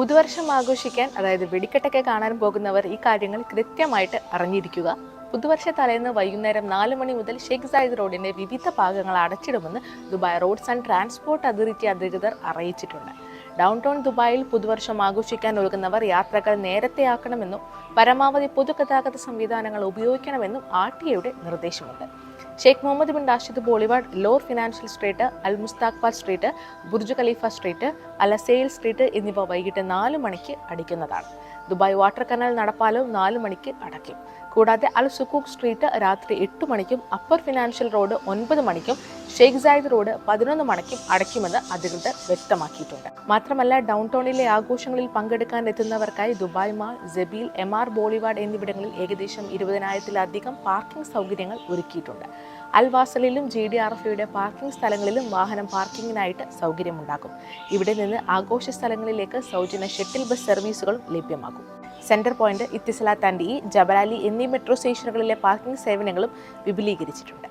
പുതുവർഷം ആഘോഷിക്കാൻ അതായത് വെടിക്കെട്ടൊക്കെ കാണാൻ പോകുന്നവർ ഈ കാര്യങ്ങൾ കൃത്യമായിട്ട് അറിഞ്ഞിരിക്കുക. പുതുവർഷ തലേന്ന് വൈകുന്നേരം നാല് മണി മുതൽ ഷെയ്ഖ് സായിദ് റോഡിന്റെ വിവിധ ഭാഗങ്ങൾ അടച്ചിടുമെന്ന് Dubai roads and transport authority അധികൃതർ അറിയിച്ചിട്ടുണ്ട്. ഡൗൺ ടൗൺ ദുബായിൽ പുതുവർഷം ആഘോഷിക്കാൻ ഒരുങ്ങുന്നവർ യാത്രകൾ നേരത്തെയാക്കണമെന്നും പരമാവധി പൊതുഗതാഗത സംവിധാനങ്ങൾ ഉപയോഗിക്കണമെന്നും ആർ ടി എയുടെ നിർദ്ദേശമുണ്ട്. Sheikh Mohammed bin Rashid boulevard lore financial street Al Mustaqbal street Burj Khalifa street Al Sail street എന്നിവ വൈകിട്ട് നാല് മണിക്ക് അടിക്കുന്നതാണ്. ദുബായ് വാട്ടർ കനാൽ നടപ്പാലവും നാല് മണിക്ക് അടയ്ക്കും. കൂടാതെ അൽ സുക്കൂക്ക് സ്ട്രീറ്റ് രാത്രി എട്ട് മണിക്കും അപ്പർ ഫിനാൻഷ്യൽ റോഡ് ഒൻപത് മണിക്കും ഷെയ്ഖ് സായിദ് റോഡ് പതിനൊന്ന് മണിക്കും അടയ്ക്കുമെന്ന് അധികൃതർ വ്യക്തമാക്കിയിട്ടുണ്ട്. മാത്രമല്ല ഡൗൺ ടൗണിലെ ആഘോഷങ്ങളിൽ പങ്കെടുക്കാൻ എത്തുന്നവർക്കായി Dubai mall Zabeel M R boulevard എന്നിവിടങ്ങളിൽ ഏകദേശം ഇരുപതിനായിരത്തിലധികം പാർക്കിംഗ് സൗകര്യങ്ങൾ ഒരുക്കിയിട്ടുണ്ട്. അൽവാസലിലും ജി ഡി ആർ എഫയുടെ പാർക്കിംഗ് സ്ഥലങ്ങളിലും വാഹനം പാർക്കിങ്ങിനായിട്ട് സൗകര്യമുണ്ടാകും. ഇവിടെ നിന്ന് ആഘോഷ സ്ഥലങ്ങളിലേക്ക് സൗജന്യ ഷട്ടിൽ ബസ് സർവീസുകളും ലഭ്യമാകും. സെന്റർ പോയിന്റ് ഇത്തിസലാ തണ്ടി ജബലാലി എന്നീ മെട്രോ സ്റ്റേഷനുകളിലെ പാർക്കിംഗ് സേവനങ്ങളും വിപുലീകരിച്ചിട്ടുണ്ട്.